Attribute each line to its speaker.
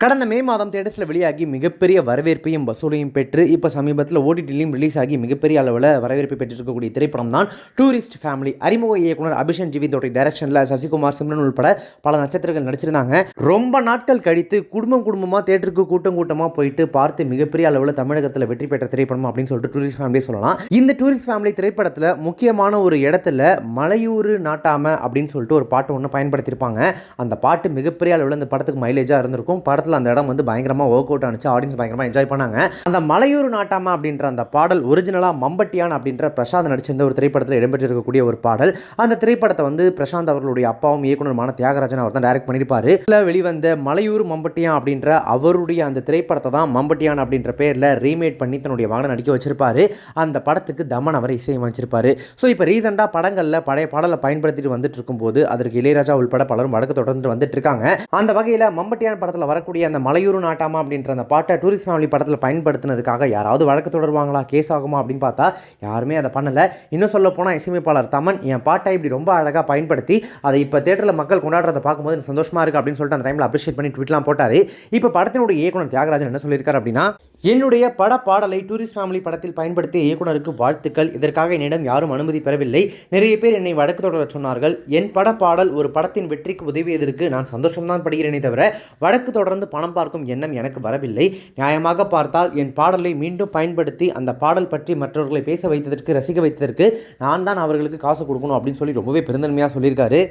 Speaker 1: கடந்த மே மாதம் தேட்டர்ஸில் வெளியாகி மிகப்பெரிய வரவேற்பையும் வசூலையும் பெற்று இப்போ சமீபத்தில் ஓடிடிலையும் ரிலீஸ் ஆகி மிகப்பெரிய அளவில் வரவேற்பை பெற்றிருக்கக்கூடிய திரைப்படம் தான் டூரிஸ்ட் ஃபேமிலி அறிமுக இயக்குனர் அபிஷன் ஜீவித்தோடைய டைரக்ஷனில் சசிகுமார் சிம்ரன் உள்பட பல நட்சத்திரங்கள் நடிச்சிருந்தாங்க. ரொம்ப நாட்கள் கழித்து குடும்பம் குடும்பமாக தேட்டருக்கு கூட்டம் கூட்டமாக போயிட்டு பார்த்து மிகப்பெரிய அளவில் தமிழகத்தில் வெற்றி பெற்ற திரைப்படம் அப்படின்னு சொல்லிட்டு டூரிஸ்ட் ஃபேமிலி சொல்லலாம். இந்த டூரிஸ்ட் ஃபேமிலி திரைப்படத்தில் முக்கியமான ஒரு இடத்துல மலையூர் நாட்டாம அப்படின்னு சொல்லிட்டு ஒரு பாட்டு ஒன்று பயன்படுத்தியிருப்பாங்க. அந்த பாட்டு மிகப்பெரிய அளவில் இந்த படத்துக்கு மைலேஜாக இருந்திருக்கும். படத்தில் அந்த இடம் வந்து பயங்கரமாக ஒர்க் அவுட் ஆனிச்சு. ஆடியன்ஸ் பயங்கரமாக என்ஜாய் பண்ணாங்க. அந்த மலையூர் நாட்டாம அப்படின்ற அந்த பாடல் ஒரிஜினலாக மம்பட்டியான் அப்படின்ற பிரசாந்த் நடிச்சிருந்த ஒரு திரைப்படத்தில் இடம்பெற்றிருக்கக்கூடிய ஒரு பாடல். அந்த திரைப்படத்தை வந்து பிரசாந்த் அவர்களுடைய அப்பாவும் இயக்குனருமான தியாகராஜன் அவர் தான் டைரக்ட் பண்ணியிருப்பாரு. இதில் வெளிவந்த மலையூர் மம்பட்டியான் அப்படின்ற அவருடைய அந்த திரைப்படத்தை தான் மம்பட்டியான் அப்படின்ற பேரில் ரீமேட் பண்ணி தன்னுடைய மகனை நடிக்க வச்சிருப்பாரு. அந்த படத்துக்கு தமன் அவரை இசையமைச்சிருப்பாரு. ஸோ இப்போ ரீசெண்டாக படங்களில் பழைய பாடலை பயன்படுத்திட்டு வந்துட்டு இருக்கும்போது அதற்கு இளையராஜா உள்பட பலரும் வழக்கு தொடர்ந்து வந்துட்டு இருக்காங்க. அந்த வகையில் மம்பட்டியான் படத்தில் வரக்கூடிய அந்த மலையூர் நாட்டாமா அப்படின்ற அந்த பாட்டை டூரிஸ்ட் ஃபேமிலி படத்தில் பயன்படுத்தினதுக்காக யாராவது வழக்கு தொடருவாங்களா? கேஸ் ஆகுமா அப்படின்னு பார்த்தா யாருமே அதை பண்ணலை. இன்னும் சொல்ல போனால் இசையமைப்பாளர் தமன் என் பாட்டை இப்படி ரொம்ப அழகாக பயன்படுத்தி அதை இப்போ தேட்டரில் மக்கள் கொண்டாடுறதை பார்க்கும்போது எனக்கு சந்தோஷமாக இருக்கு அப்படின்னு சொல்லிட்டு அந்த டைமில் அப்ரிஷியேட் பண்ணி ட்விட்லாம் போட்டார். இப்போ படத்தினுடைய இயக்குனர் தியாகராஜன் என்ன சொல்லியிருக்காரு அப்படின்னா என்னுடைய பட பாடலை டூரிஸ்ட் ஃபேமிலி படத்தில் பயன்படுத்திய இயக்குனருக்கு வாழ்த்துக்கள். இதற்காக என்னிடம் யாரும் அனுமதி பெறவில்லை. நிறைய பேர் என்னை வழக்கு தொடர சொன்னார்கள். என் பட பாடல் ஒரு படத்தின் வெற்றிக்கு உதவியதற்கு நான் சந்தோஷம்தான் படுகிறேனே தவிர வழக்கு தொடர்ந்து பணம் பார்க்கும் எண்ணம் எனக்கு வரவில்லை. நியாயமாக பார்த்தால் என் பாடலை மீண்டும் பயன்படுத்தி அந்த பாடல் பற்றி மற்றவர்களை பேச வைத்ததற்கு ரசிக்க வைத்ததற்கு நான் தான் அவர்களுக்கு காசு கொடுக்கணும் அப்படின்னு சொல்லி ரொம்பவே பெருந்தன்மையாக சொல்லியிருக்காரு.